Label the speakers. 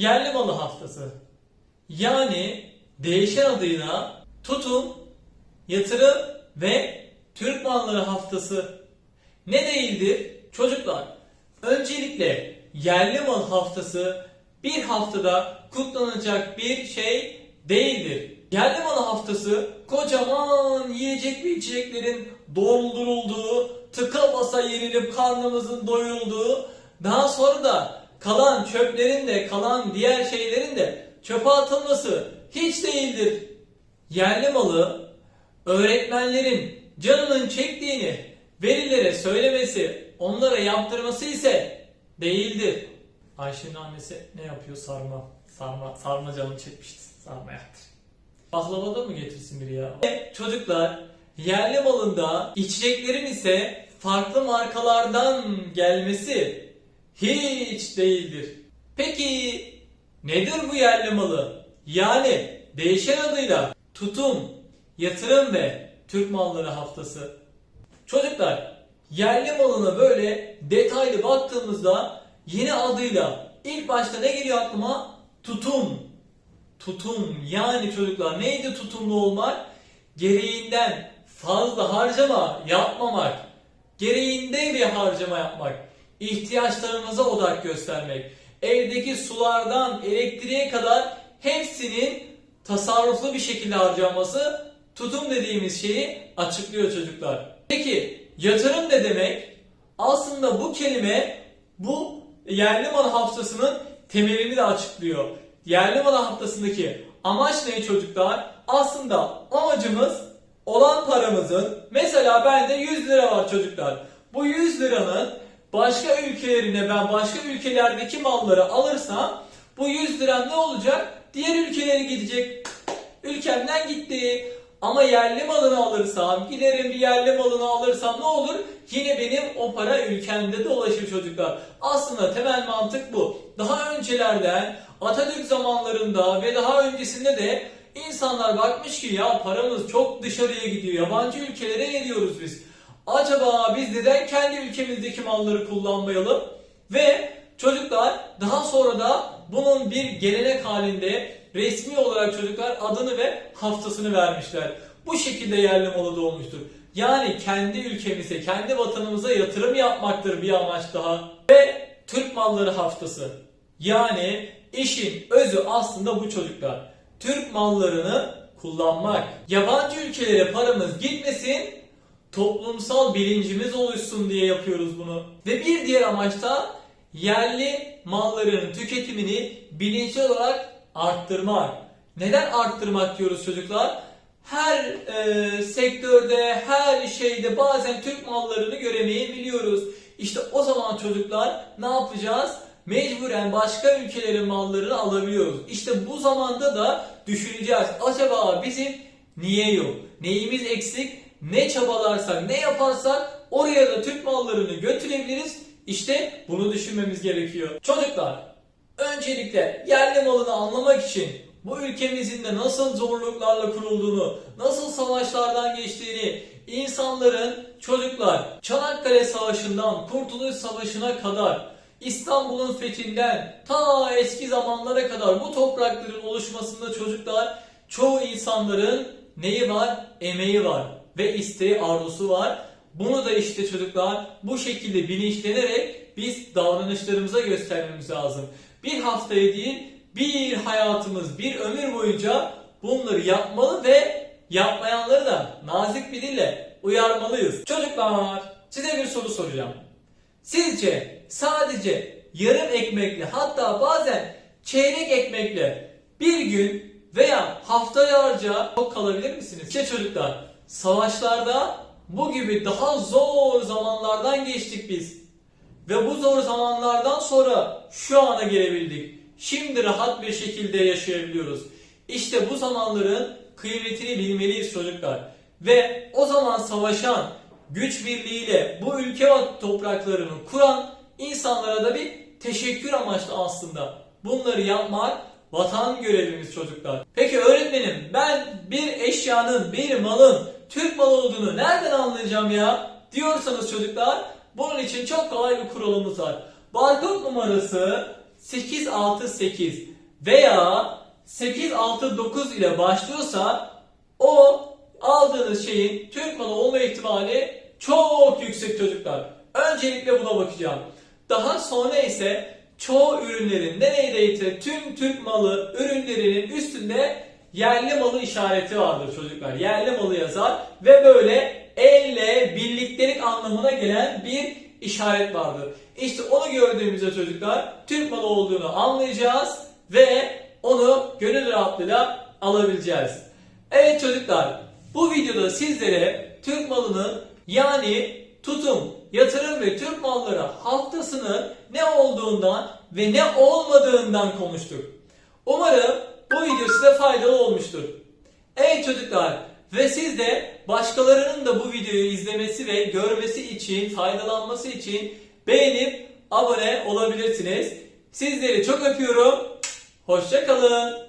Speaker 1: Yerli malı haftası. Yani değişen adıyla tutum, yatırım ve Türk malları haftası. Ne değildir? Çocuklar, öncelikle yerli mal haftası bir haftada kutlanacak bir şey değildir. Yerli mal haftası kocaman yiyecek ve içeceklerin doldurulduğu, tıka basa yenilip karnımızın doyurulduğu, daha sonra da kalan çöplerin de kalan diğer şeylerin de çöpe atılması hiç değildir. Yerli malı öğretmenlerin canının çektiğini velilere söylemesi, onlara yaptırması ise değildir. Ayşe'nin annesi ne yapıyor? Sarma. Sarma, sarma canını çekmişti. Sarma yaptır. Baklava da mı getirsin biri ya? Ve Çocuklar yerli malında içeceklerin ise farklı markalardan gelmesi hiç değildir. Peki nedir bu yerli malı? Yani değişen adıyla tutum, yatırım ve Türk malları haftası. Çocuklar yerli malına böyle detaylı baktığımızda yeni adıyla ilk başta ne geliyor aklıma? Tutum. Tutum yani çocuklar neydi tutumlu olmak? Gereğinden fazla harcama yapmamak. Gereğinde bir harcama yapmak. İhtiyaçlarımıza odak göstermek. Evdeki sulardan elektriğe kadar hepsinin tasarruflu bir şekilde harcanması tutum dediğimiz şeyi açıklıyor çocuklar. Peki yatırım ne demek? Aslında bu kelime bu yerli mal haftasının temelini de açıklıyor. Yerli mal haftasındaki amaç ne çocuklar? Aslında amacımız olan paramızın mesela bende 100 lira var çocuklar. Bu 100 liranın başka ülkelerine ben başka ülkelerdeki malları alırsam bu 100 lira ne olacak? Diğer ülkelere gidecek. Ülkemden gitti. Ama yerli malını alırsam, giderim bir yerli malını alırsam ne olur? Yine benim o para ülkemde dolaşır çocuklar. Aslında temel mantık bu. Daha öncelerden Atatürk zamanlarında ve daha öncesinde de insanlar bakmış ki ya paramız çok dışarıya gidiyor. Yabancı ülkelere ne diyoruz biz? Acaba biz neden kendi ülkemizdeki malları kullanmayalım? Ve çocuklar daha sonra da bunun bir gelenek halinde resmi olarak çocuklar adını ve haftasını vermişler. Bu şekilde yerli malı doğmuştur. Yani kendi ülkemize, kendi vatanımıza yatırım yapmaktır bir amaç daha. Ve Türk malları haftası. Yani işin özü aslında bu çocuklar. Türk mallarını kullanmak. Yabancı ülkelere paramız gitmesin, toplumsal bilincimiz oluşsun diye yapıyoruz bunu. Ve bir diğer amaç da yerli malların tüketimini bilinçli olarak arttırmak. Neden arttırmak diyoruz çocuklar? Her e, sektörde, her şeyde bazen Türk mallarını göremeyebiliyoruz. İşte o zaman çocuklar ne yapacağız? Mecburen başka ülkelerin mallarını alabiliyoruz. İşte bu zamanda da düşüneceğiz. Acaba bizim niye yok? Neyimiz eksik? Ne çabalarsak, ne yaparsak oraya da Türk mallarını götürebiliriz. İşte bunu düşünmemiz gerekiyor. Çocuklar, öncelikle yerli malını anlamak için bu ülkemizin de nasıl zorluklarla kurulduğunu, nasıl savaşlardan geçtiğini, insanların çocuklar Çanakkale Savaşı'ndan Kurtuluş Savaşı'na kadar İstanbul'un fethinden ta eski zamanlara kadar bu toprakların oluşmasında çocuklar çoğu insanların neyi var? Emeği var ve isteği arzusu var. Bunu da işte çocuklar bu şekilde bilinçlenerek biz davranışlarımıza göstermemiz lazım. Bir haftaya değil bir hayatımız, bir ömür boyunca bunları yapmalı ve yapmayanları da nazik bir dille uyarmalıyız. Çocuklar size bir soru soracağım. Sizce sadece yarım ekmekle hatta bazen çeyrek ekmekle bir gün veya haftalarca tok kalabilir misiniz? İşte çocuklar savaşlarda bu gibi daha zor zamanlardan geçtik biz. Ve bu zor zamanlardan sonra şu ana gelebildik. Şimdi rahat bir şekilde yaşayabiliyoruz. İşte bu zamanların kıymetini bilmeliyiz çocuklar. Ve o zaman savaşan güç birliğiyle bu ülke topraklarını kuran insanlara da bir teşekkür amaçlı aslında. Bunları yapmak vatan görevimiz çocuklar. Peki öğretmenim ben bir eşyanın, bir malın Türk malı olduğunu nereden anlayacağım ya? Diyorsanız çocuklar bunun için çok kolay bir kuralımız var. Barkod numarası 868 veya 869 ile başlıyorsa o aldığınız şeyin Türk malı olma ihtimali çok yüksek çocuklar. Öncelikle buna bakacağım. Daha sonra ise çoğu ürünlerin neredeyse tüm Türk malı ürünlerinin üstünde yerli malı işareti vardır çocuklar. Yerli malı yazar ve böyle elle birliktelik anlamına gelen bir işaret vardır. İşte onu gördüğümüzde çocuklar Türk malı olduğunu anlayacağız ve onu gönül rahatlığıyla alabileceğiz. Evet çocuklar bu videoda sizlere Türk malının yani tutum, yatırım ve Türk malları haftasının ne olduğundan ve ne olmadığından konuştuk. Umarım bu video size faydalı olmuştur. Evet çocuklar ve siz de başkalarının da bu videoyu izlemesi ve görmesi için, faydalanması için beğenip abone olabilirsiniz. Sizleri çok öpüyorum. Hoşça kalın.